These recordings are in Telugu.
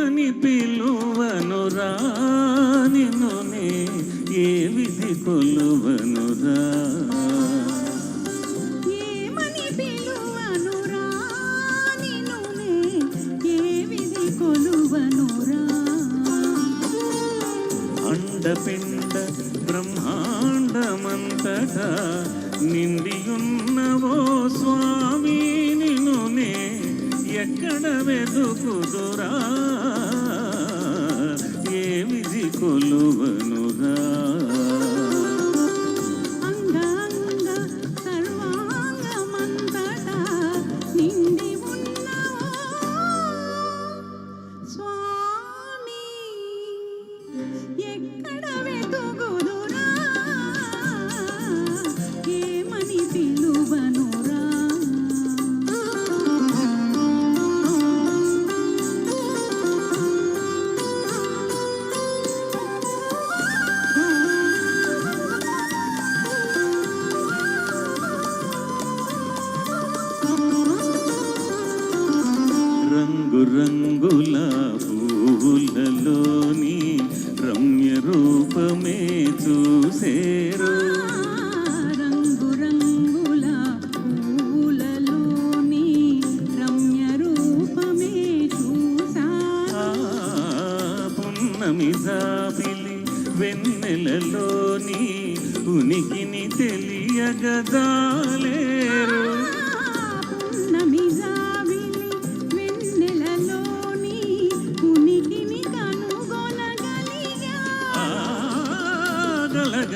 ఏమని పిలువనురా నిన్ను ఏ విధి కొలువనురా. అండపిండ బ్రహ్మాండమంతటా నిండియున్నవో స్వామి నిన్నునే ఎక్కడ వెతుకుదురా. ఎక్కడ రూపమే చూసేరు. పూలలోని రమ్య రూపమే చూసా పున్నమి జాబిలి వెన్నెలలోని ఉనికిని తెలియగదాలేరు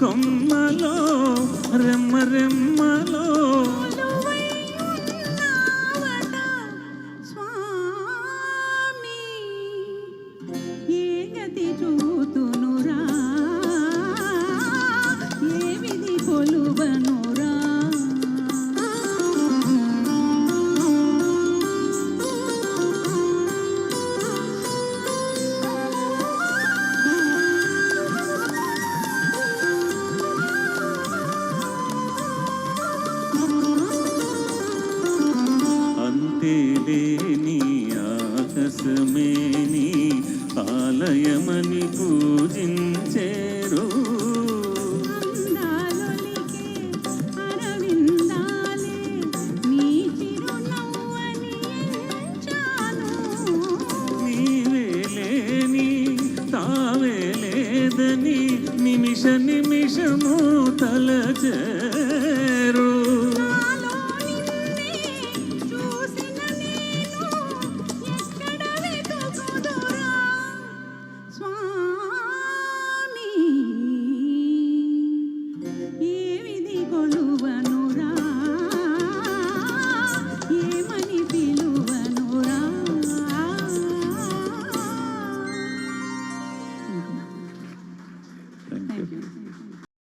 కొమ్మలో రెమ్మ రెమ్మలో. అంతేలేని ఆకాశమేని ఆలయమని పూజించేరు. నిమిష నిమిషము తలచే